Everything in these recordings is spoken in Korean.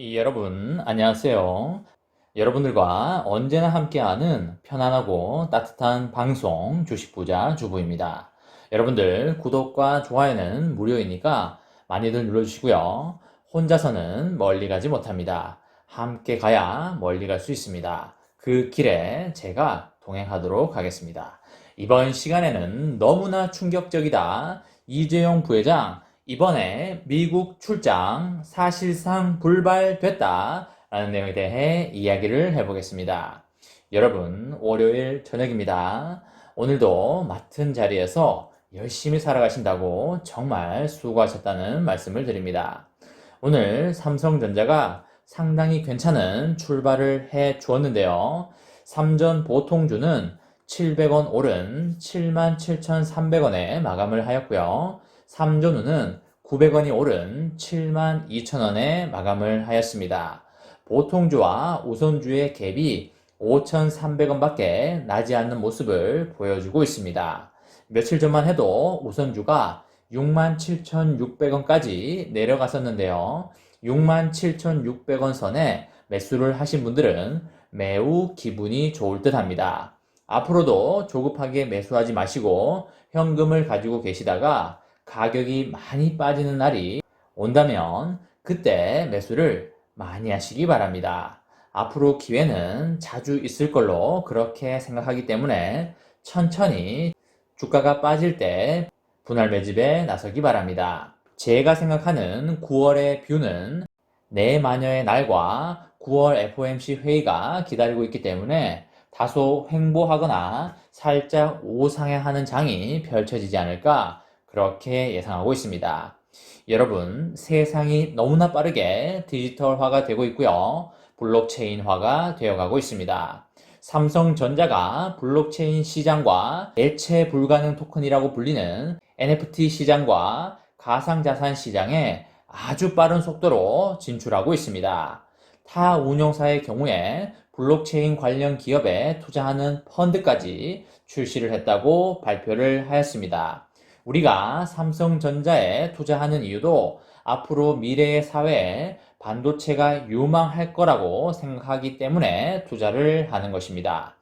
이, 여러분, 안녕하세요. 여러분들과 언제나 함께하는 편안하고 따뜻한 방송 주식부자 주부입니다. 여러분들 구독과 좋아요는 무료이니까 많이들 눌러주시고요. 혼자서는 멀리 가지 못합니다. 함께 가야 멀리 갈 수 있습니다. 그 길에 제가 동행하도록 하겠습니다. 이번 시간에는 너무나 충격적이다. 이재용 부회장 이번에 미국 출장 사실상 불발됐다. 라는 내용에 대해 이야기를 해보겠습니다. 여러분, 월요일 저녁입니다. 오늘도 맡은 자리에서 열심히 살아가신다고 정말 수고하셨다는 말씀을 드립니다. 오늘 삼성전자가 상당히 괜찮은 출발을 해 주었는데요. 삼전 보통주는 700원 오른 77,300원에 마감을 하였고요. 삼전우는 900원이 오른 72,000원에 마감을 하였습니다. 보통주와 우선주의 갭이 5,300원밖에 나지 않는 모습을 보여주고 있습니다. 며칠 전만 해도 우선주가 67,600원까지 내려갔었는데요. 67,600원 선에 매수를 하신 분들은 매우 기분이 좋을 듯 합니다. 앞으로도 조급하게 매수하지 마시고 현금을 가지고 계시다가 가격이 많이 빠지는 날이 온다면 그때 매수를 많이 하시기 바랍니다. 앞으로 기회는 자주 있을 걸로 그렇게 생각하기 때문에 천천히 주가가 빠질 때 분할 매집에 나서기 바랍니다. 제가 생각하는 9월의 뷰는 내 마녀의 날과 9월 FOMC 회의가 기다리고 있기 때문에 다소 횡보하거나 살짝 우상향하는 장이 펼쳐지지 않을까 그렇게 예상하고 있습니다. 여러분, 세상이 너무나 빠르게 디지털화가 되고 있고요. 블록체인화가 되어가고 있습니다. 삼성전자가 블록체인 시장과 대체 불가능 토큰이라고 불리는 NFT 시장과 가상자산 시장에 아주 빠른 속도로 진출하고 있습니다. 타 운용사의 경우에 블록체인 관련 기업에 투자하는 펀드까지 출시를 했다고 발표를 하였습니다. 우리가 삼성전자에 투자하는 이유도 앞으로 미래의 사회에 반도체가 유망할 거라고 생각하기 때문에 투자를 하는 것입니다.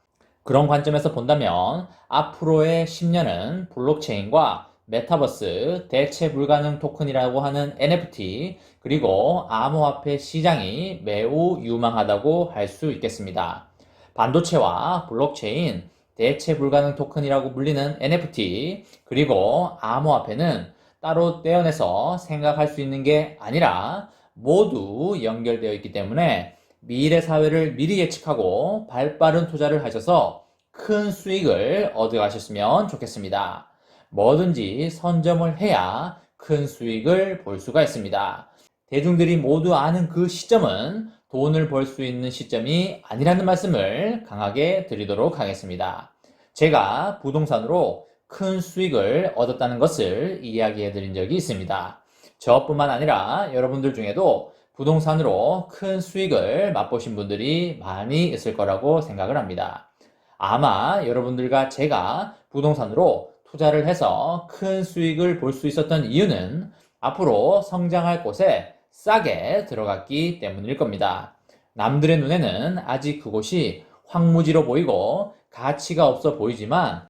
그런 관점에서 본다면 앞으로의 10년은 블록체인과 메타버스, 대체 불가능 토큰이라고 하는 NFT, 그리고 암호화폐 시장이 매우 유망하다고 할 수 있겠습니다. 반도체와 블록체인, 대체 불가능 토큰이라고 불리는 NFT, 그리고 암호화폐는 따로 떼어내서 생각할 수 있는 게 아니라 모두 연결되어 있기 때문에 미래 사회를 미리 예측하고 발빠른 투자를 하셔서 큰 수익을 얻어 가셨으면 좋겠습니다. 뭐든지 선점을 해야 큰 수익을 볼 수가 있습니다. 대중들이 모두 아는 그 시점은 돈을 벌 수 있는 시점이 아니라는 말씀을 강하게 드리도록 하겠습니다. 제가 부동산으로 큰 수익을 얻었다는 것을 이야기해 드린 적이 있습니다. 저뿐만 아니라 여러분들 중에도 부동산으로 큰 수익을 맛보신 분들이 많이 있을 거라고 생각을 합니다. 아마 여러분들과 제가 부동산으로 투자를 해서 큰 수익을 볼 수 있었던 이유는 앞으로 성장할 곳에 싸게 들어갔기 때문일 겁니다. 남들의 눈에는 아직 그곳이 황무지로 보이고 가치가 없어 보이지만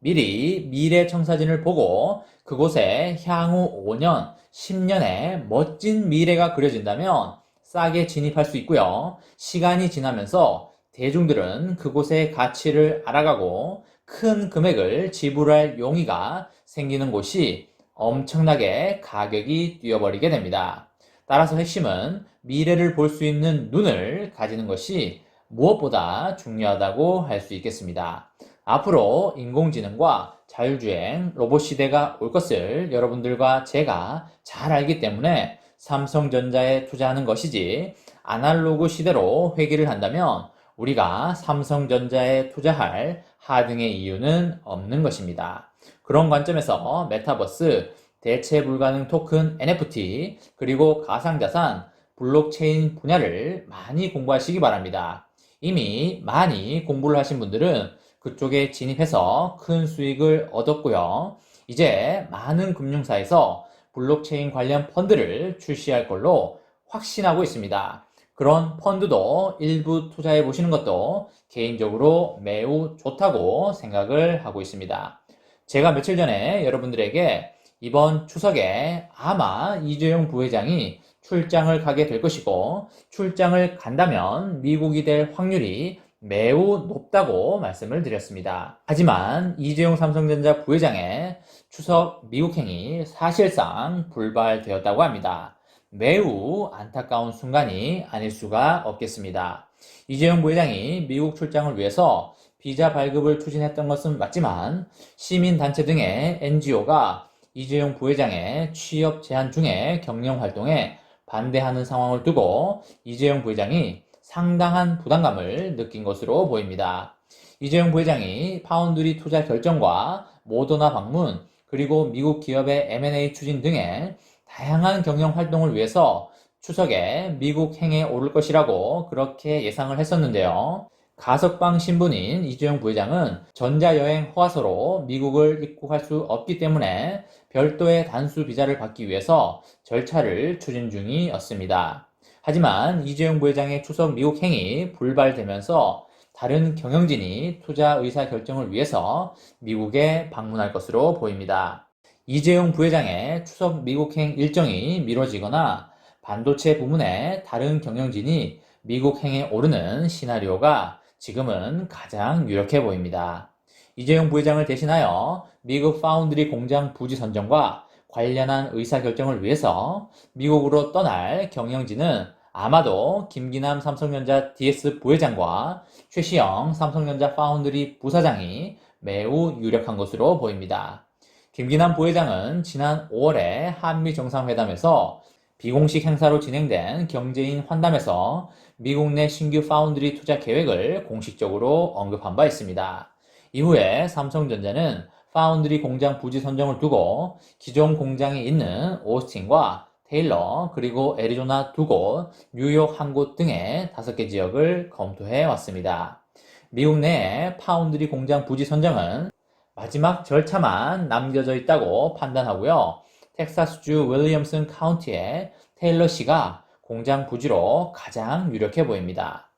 미리 미래 청사진을 보고 그곳에 향후 5년, 10년의 멋진 미래가 그려진다면 싸게 진입할 수 있고요. 시간이 지나면서 대중들은 그곳의 가치를 알아가고 큰 금액을 지불할 용의가 생기는 곳이 엄청나게 가격이 뛰어버리게 됩니다. 따라서 핵심은 미래를 볼 수 있는 눈을 가지는 것이 무엇보다 중요하다고 할 수 있겠습니다. 앞으로 인공지능과 자율주행, 로봇 시대가 올 것을 여러분들과 제가 잘 알기 때문에 삼성전자에 투자하는 것이지 아날로그 시대로 회귀를 한다면 우리가 삼성전자에 투자할 하등의 이유는 없는 것입니다. 그런 관점에서 메타버스, 대체 불가능 토큰 NFT, 그리고 가상자산, 블록체인 분야를 많이 공부하시기 바랍니다. 이미 많이 공부를 하신 분들은 그쪽에 진입해서 큰 수익을 얻었고요. 이제 많은 금융사에서 블록체인 관련 펀드를 출시할 걸로 확신하고 있습니다. 그런 펀드도 일부 투자해 보시는 것도 개인적으로 매우 좋다고 생각을 하고 있습니다. 제가 며칠 전에 여러분들에게 이번 추석에 아마 이재용 부회장이 출장을 가게 될 것이고 출장을 간다면 미국이 될 확률이 매우 높다고 말씀을 드렸습니다. 하지만 이재용 삼성전자 부회장의 추석 미국행이 사실상 불발되었다고 합니다. 매우 안타까운 순간이 아닐 수가 없겠습니다. 이재용 부회장이 미국 출장을 위해서 비자 발급을 추진했던 것은 맞지만 시민단체 등의 NGO가 이재용 부회장의 취업 제한 중에 경영 활동에 반대하는 상황을 두고 이재용 부회장이 상당한 부담감을 느낀 것으로 보입니다. 이재용 부회장이 파운드리 투자 결정과 모더나 방문 그리고 미국 기업의 M&A 추진 등의 다양한 경영 활동을 위해서 추석에 미국 행에 오를 것이라고 그렇게 예상을 했었는데요. 가석방 신분인 이재용 부회장은 전자여행 허가서로 미국을 입국할 수 없기 때문에 별도의 단수 비자를 받기 위해서 절차를 추진 중이었습니다. 하지만 이재용 부회장의 추석 미국 행이 불발되면서 다른 경영진이 투자 의사 결정을 위해서 미국에 방문할 것으로 보입니다. 이재용 부회장의 추석 미국행 일정이 미뤄지거나 반도체 부문의 다른 경영진이 미국행에 오르는 시나리오가 지금은 가장 유력해 보입니다. 이재용 부회장을 대신하여 미국 파운드리 공장 부지 선정과 관련한 의사결정을 위해서 미국으로 떠날 경영진은 아마도 김기남 삼성전자 DS 부회장과 최시영 삼성전자 파운드리 부사장이 매우 유력한 것으로 보입니다. 김기남 부회장은 지난 5월에 한미 정상회담에서 비공식 행사로 진행된 경제인 환담에서 미국 내 신규 파운드리 투자 계획을 공식적으로 언급한 바 있습니다. 이후에 삼성전자는 파운드리 공장 부지 선정을 두고 기존 공장에 있는 오스틴과 테일러 그리고 애리조나 두 곳, 뉴욕 한 곳 등의 다섯 개 지역을 검토해 왔습니다. 미국 내 파운드리 공장 부지 선정은 마지막 절차만 남겨져 있다고 판단하고요. 텍사스주 윌리엄슨 카운티의 테일러 씨가 공장 부지로 가장 유력해 보입니다.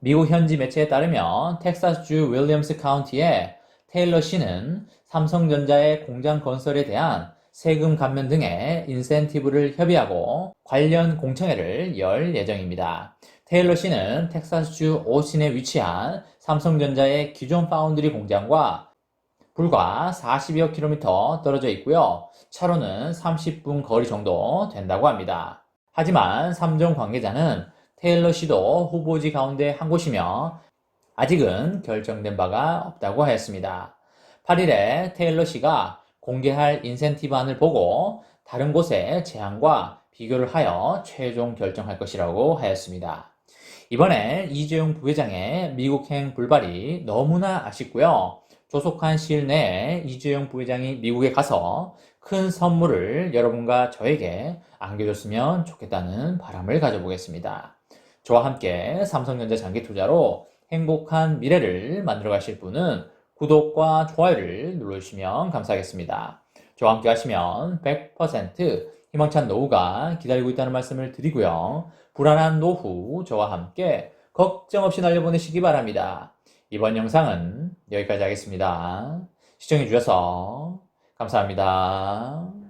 미국 현지 매체에 따르면 텍사스주 윌리엄스 카운티의 테일러 씨는 삼성전자의 공장 건설에 대한 세금 감면 등의 인센티브를 협의하고 관련 공청회를 열 예정입니다. 테일러 씨는 텍사스주 오신에 위치한 삼성전자의 기존 파운드리 공장과 불과 40여 킬로미터 떨어져 있고요. 차로는 30분 거리 정도 된다고 합니다. 하지만 삼종 관계자는 테일러 씨도 후보지 가운데 한 곳이며 아직은 결정된 바가 없다고 하였습니다. 8일에 테일러 씨가 공개할 인센티브안을 보고 다른 곳의 제안과 비교를 하여 최종 결정할 것이라고 하였습니다. 이번에 이재용 부회장의 미국행 불발이 너무나 아쉽고요. 조속한 시일 내에 이재용 부회장이 미국에 가서 큰 선물을 여러분과 저에게 안겨줬으면 좋겠다는 바람을 가져보겠습니다. 저와 함께 삼성전자 장기 투자로 행복한 미래를 만들어 가실 분은 구독과 좋아요를 눌러주시면 감사하겠습니다. 저와 함께 하시면 100% 희망찬 노후가 기다리고 있다는 말씀을 드리고요. 불안한 노후 저와 함께 걱정 없이 날려보내시기 바랍니다. 이번 영상은 여기까지 하겠습니다. 시청해 주셔서 감사합니다.